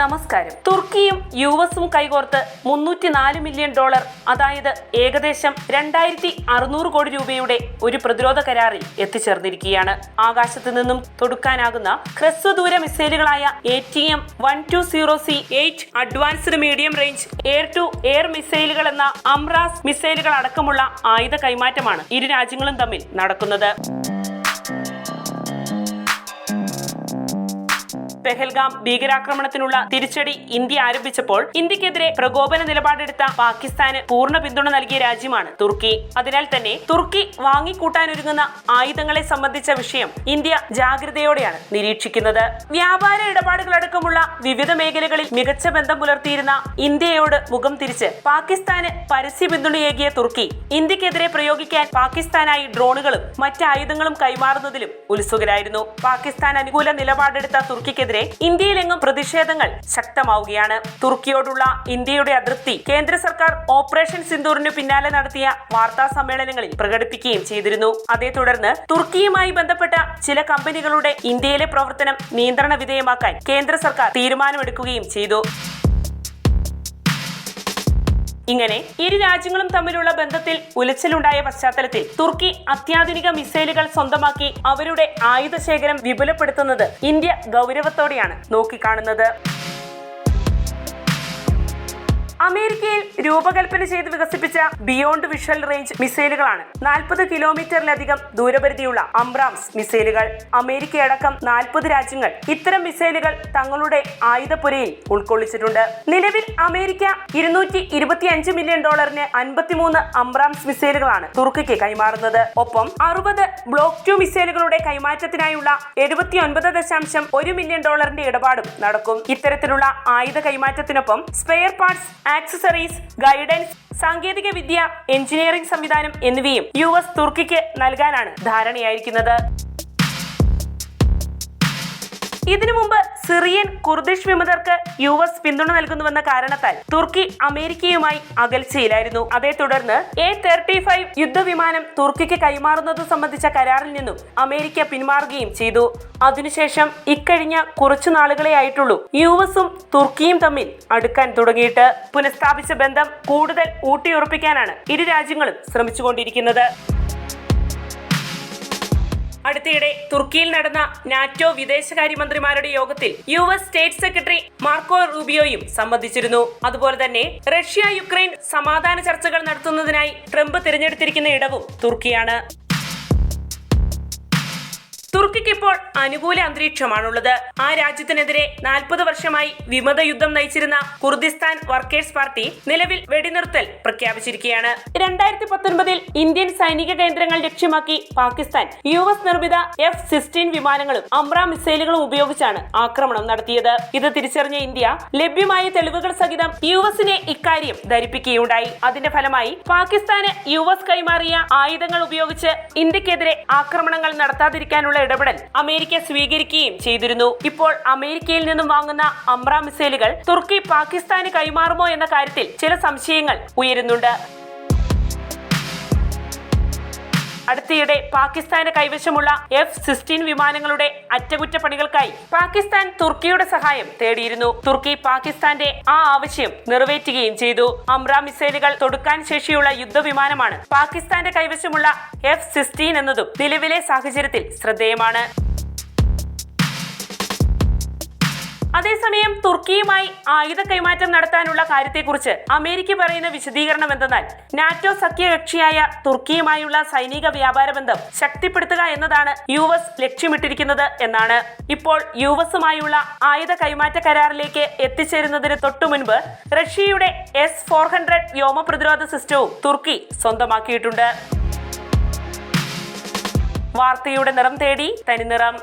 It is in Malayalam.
നമസ്കാരം. തുർക്കിയും യു എസും കൈകോർത്ത് മുന്നൂറ്റി നാല് മില്യൺ ഡോളർ അതായത് ഏകദേശം രണ്ടായിരത്തി അറുന്നൂറ് കോടി രൂപയുടെ ഒരു പ്രതിരോധ കരാറിൽ എത്തിച്ചേർന്നിരിക്കുകയാണ്. ആകാശത്ത് നിന്നും തൊടുക്കാനാകുന്ന ഹ്രസ്വദൂര മിസൈലുകളായ A T M one two zero C eight advanced medium range air to air മിസൈലുകൾ എന്ന അംറാസ് മിസൈലുകൾ അടക്കമുള്ള ആയുധ കൈമാറ്റമാണ് ഇരു രാജ്യങ്ങളും തമ്മിൽ നടക്കുന്നത്. പെഹൽഗാം ഭീകരാക്രമണത്തിനുള്ള തിരിച്ചടി ഇന്ത്യ ആരംഭിച്ചപ്പോൾ ഇന്ത്യക്കെതിരെ പ്രകോപന നിലപാടെടുത്ത പാകിസ്ഥാന് പൂർണ പിന്തുണ നൽകിയ രാജ്യമാണ് തുർക്കി. അതിനാൽ തന്നെ തുർക്കി വാങ്ങിക്കൂട്ടാനൊരുങ്ങുന്ന ആയുധങ്ങളെ സംബന്ധിച്ച വിഷയം ഇന്ത്യ ജാഗ്രതയോടെയാണ് നിരീക്ഷിക്കുന്നത്. വ്യാപാര ഇടപാടുകളടക്കമുള്ള വിവിധ മേഖലകളിൽ മികച്ച ബന്ധം പുലർത്തിയിരുന്ന ഇന്ത്യയോട് മുഖം തിരിച്ച് പാകിസ്ഥാന് പരസ്യ പിന്തുണയേകിയ തുർക്കി ഇന്ത്യക്കെതിരെ പ്രയോഗിക്കാൻ പാകിസ്ഥാനായി ഡ്രോണുകളും മറ്റ് ആയുധങ്ങളും കൈമാറുന്നതിലും ഉത്സുകരായിരുന്നു. പാകിസ്ഥാൻ അനുകൂല നിലപാടെടുത്ത തുർക്കിക്കെതിരെ ഇന്ത്യയിലെങ്ങും പ്രതിഷേധങ്ങൾ ശക്തമാവുകയാണ്. തുർക്കിയോടുള്ള ഇന്ത്യയുടെ അതൃപ്തി കേന്ദ്ര സർക്കാർ ഓപ്പറേഷൻ സിന്ദൂറിന് പിന്നാലെ നടത്തിയ വാർത്താ സമ്മേളനങ്ങളിൽ പ്രകടിപ്പിക്കുകയും ചെയ്തിരുന്നു. അതേ തുടർന്ന് തുർക്കിയുമായി ബന്ധപ്പെട്ട ചില കമ്പനികളുടെ ഇന്ത്യയിലെ പ്രവർത്തനം നിയന്ത്രണ വിധേയമാക്കാൻ കേന്ദ്ര സർക്കാർ തീരുമാനമെടുക്കുകയും ചെയ്തു. ഇങ്ങനെ ഇരു രാജ്യങ്ങളും തമ്മിലുള്ള ബന്ധത്തിൽ ഉലച്ചിലുണ്ടായ പശ്ചാത്തലത്തിൽ തുർക്കി അത്യാധുനിക മിസൈലുകൾ സ്വന്തമാക്കി അവരുടെ ആയുധ ശേഖരം വിപുലപ്പെടുത്തുന്നത് ഇന്ത്യ ഗൗരവത്തോടെയാണ് നോക്കിക്കാണുന്നത്. അമേരിക്കയിൽ രൂപകൽപ്പന ചെയ്ത് വികസിപ്പിച്ച ബിയോണ്ട് വിഷ്വൽ റേഞ്ച് മിസൈലുകളാണ്. നാൽപ്പത് കിലോമീറ്ററിലധികം ദൂരപരിധിയുള്ള അംബ്രാംസ് മിസൈലുകൾ അമേരിക്കയടക്കം നാൽപ്പത് രാജ്യങ്ങൾ ഇത്തരം മിസൈലുകൾ തങ്ങളുടെ ആയുധപ്പുരയിൽ ഉൾക്കൊള്ളിച്ചിട്ടുണ്ട്. നിലവിൽ അമേരിക്ക ഇരുന്നൂറ്റി ഇരുപത്തിയഞ്ച് മില്യൺ ഡോളറിന് അൻപത്തിമൂന്ന് അംബ്രാംസ് മിസൈലുകളാണ് തുർക്കിക്ക് കൈമാറുന്നത്. ഒപ്പം അറുപത് ബ്ലോക്ക് ടു മിസൈലുകളുടെ കൈമാറ്റത്തിനായുള്ള എഴുപത്തി ഒൻപത് ദശാംശം ഒരു മില്യൺ ഡോളറിന്റെ ഇടപാടും നടക്കും. ഇത്തരത്തിലുള്ള ആയുധ കൈമാറ്റത്തിനൊപ്പം സ്പെയർ പാർട്സ് ആക്സസറീസ് ഗൈഡൻസ് സാങ്കേതിക വിദ്യ എഞ്ചിനീയറിംഗ് സംവിധാനം എന്നിവയും യു എസ് തുർക്കിക്ക് നൽകാനാണ് ധാരണയായിരിക്കുന്നത്. ഇതിനു മുമ്പ് സിറിയൻ കുർദിഷ് വിമതർക്ക് യു എസ് പിന്തുണ നൽകുന്നുവെന്ന കാരണത്താൽ തുർക്കി അമേരിക്കയുമായി അകൽച്ചയിലായിരുന്നു. അതേ തുടർന്ന് എ തേർട്ടി ഫൈവ് യുദ്ധവിമാനം തുർക്കിക്ക് കൈമാറുന്നത് സംബന്ധിച്ച കരാറിൽ നിന്നും അമേരിക്ക പിന്മാറുകയും ചെയ്തു. അതിനുശേഷം ഇക്കഴിഞ്ഞ കുറച്ചു നാളുകളെ ആയിട്ടുള്ളൂ യു എസും തുർക്കിയും തമ്മിൽ അടുക്കാൻ തുടങ്ങിയിട്ട്. പുനഃസ്ഥാപിച്ച ബന്ധം കൂടുതൽ ഊട്ടിയുറപ്പിക്കാനാണ് ഇരു രാജ്യങ്ങളും ശ്രമിച്ചുകൊണ്ടിരിക്കുന്നത്. അടുത്തിടെ തുർക്കിയിൽ നടന്ന നാറ്റോ വിദേശകാര്യമന്ത്രിമാരുടെ യോഗത്തിൽ U S state secretary Marco റൂബിയോയും സംബന്ധിച്ചിരുന്നു. അതുപോലെ തന്നെ റഷ്യ യുക്രൈൻ സമാധാന ചർച്ചകൾ നടത്തുന്നതിനായി ട്രംപ് തിരഞ്ഞെടുത്തിരിക്കുന്ന ഇടവും തുർക്കിയാണ്. തുർക്കിക്ക് ഇപ്പോൾ അനുകൂല അന്തരീക്ഷമാണുള്ളത്. ആ രാജ്യത്തിനെതിരെ നാൽപ്പത് വർഷമായി വിമത യുദ്ധം നയിച്ചിരുന്ന കുർദിസ്ഥാൻ വർക്കേഴ്സ് പാർട്ടി നിലവിൽ വെടിനിർത്തൽ പ്രഖ്യാപിച്ചിരിക്കുകയാണ്. രണ്ടായിരത്തി പത്തൊൻപതിൽ ഇന്ത്യൻ സൈനിക കേന്ദ്രങ്ങൾ ലക്ഷ്യമാക്കി പാകിസ്ഥാൻ യു എസ് നിർമ്മിത എഫ് സിക്സ്റ്റീൻ വിമാനങ്ങളും അമ്ര മിസൈലുകളും ഉപയോഗിച്ചാണ് ആക്രമണം നടത്തിയത്. ഇത് തിരിച്ചറിഞ്ഞ ഇന്ത്യ ലഭ്യമായ തെളിവുകൾ സഹിതം യു എസിനെ ഇക്കാര്യം ധരിപ്പിക്കുകയുണ്ടായി. അതിന്റെ ഫലമായി പാകിസ്ഥാന് യു എസ് കൈമാറിയ ആയുധങ്ങൾ ഉപയോഗിച്ച് ഇന്ത്യക്കെതിരെ ആക്രമണങ്ങൾ നടത്താതിരിക്കാനുള്ള ഇടപെടൽ അമേരിക്ക സ്വീകരിക്കുകയും ചെയ്തിരുന്നു. ഇപ്പോൾ അമേരിക്കയിൽ നിന്നും വാങ്ങുന്ന അമ്ര മിസൈലുകൾ തുർക്കി പാകിസ്ഥാന് കൈമാറുമോ എന്ന കാര്യത്തിൽ ചില സംശയങ്ങൾ ഉയരുന്നുണ്ട്. അടുത്തിടെ പാകിസ്ഥാന് കൈവശമുള്ള എഫ് സിക്സ്റ്റീൻ വിമാനങ്ങളുടെ അറ്റകുറ്റപ്പണികൾക്കായി പാകിസ്ഥാൻ തുർക്കിയുടെ സഹായം തേടിയിരുന്നു. തുർക്കി പാകിസ്ഥാന്റെ ആ ആവശ്യം നിറവേറ്റുകയും ചെയ്തു. അമ്ര മിസൈലുകൾ തൊടുക്കാൻ ശേഷിയുള്ള യുദ്ധവിമാനമാണ് പാകിസ്ഥാന്റെ കൈവശമുള്ള എഫ് സിക്സ്റ്റീൻ എന്നതും നിലവിലെ സാഹചര്യത്തിൽ ശ്രദ്ധേയമാണ്. അതേസമയം തുർക്കിയുമായി ആയുധ കൈമാറ്റം നടത്താനുള്ള കാര്യത്തെക്കുറിച്ച് അമേരിക്ക പറയുന്ന വിശദീകരണം എന്തെന്നാൽ നാറ്റോ സഖ്യകക്ഷിയായ തുർക്കിയുമായുള്ള സൈനിക വ്യാപാര ബന്ധം ശക്തിപ്പെടുത്തുക എന്നതാണ് യു എസ് ലക്ഷ്യമിട്ടിരിക്കുന്നത് എന്നാണ്. ഇപ്പോൾ യു എസുമായുള്ള ആയുധ കൈമാറ്റ കരാറിലേക്ക് എത്തിച്ചേരുന്നതിന് തൊട്ടു മുൻപ് റഷ്യയുടെ എസ് ഫോർ ഹൺഡ്രഡ് വ്യോമ പ്രതിരോധ സിസ്റ്റവും തുർക്കി സ്വന്തമാക്കിയിട്ടുണ്ട്. വാർത്തയുടെ നിറം തേടി തനിനിറം.